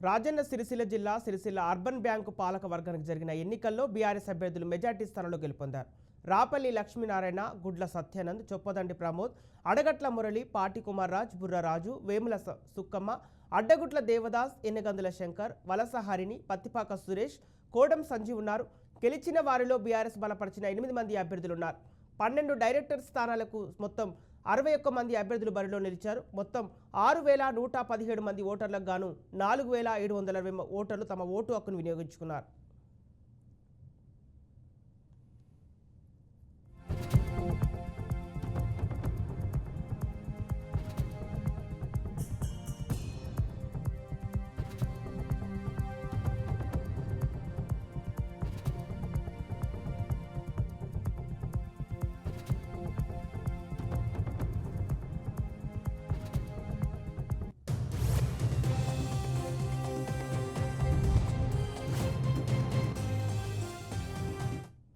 రాజన్న సిరిసిల్ల జిల్లా Sircilla urban bank పాలక వర్గానికి జరిగిన ఎన్నికల్లో బీఆర్ఎస్ అభ్యర్థులు మెజార్టీ స్థానంలో గెలుపొందారు. రాపల్లి లక్ష్మీనారాయణ గుడ్ల సత్యానంద్ చొప్పదండి ప్రమోద్ అడగట్ల మురళి పాటి కుమార్ రాజ్ బుర్రరాజు వేముల సుక్కమ్మ అడ్డగుట్ల దేవదాస్ ఎన్నగందుల శంకర్ వలసహరిని పత్తిపాక సురేష్ కోడం సంజీవ్ ఉన్నారు. గెలిచిన వారిలో బీఆర్ఎస్ బలపరిచిన ఎనిమిది మంది అభ్యర్థులున్నారు పన్నెండు డైరెక్టర్ స్థానాలకు మొత్తం అరవై ఒక్క మంది అభ్యర్థులు బరిలో నిలిచారు. మొత్తం ఆరు వేల నూట పదిహేడు మంది ఓటర్లకు గాను నాలుగు వేల ఏడు వందల అరవై ఓటర్లు తమ ఓటు హక్కును వినియోగించుకున్నారు.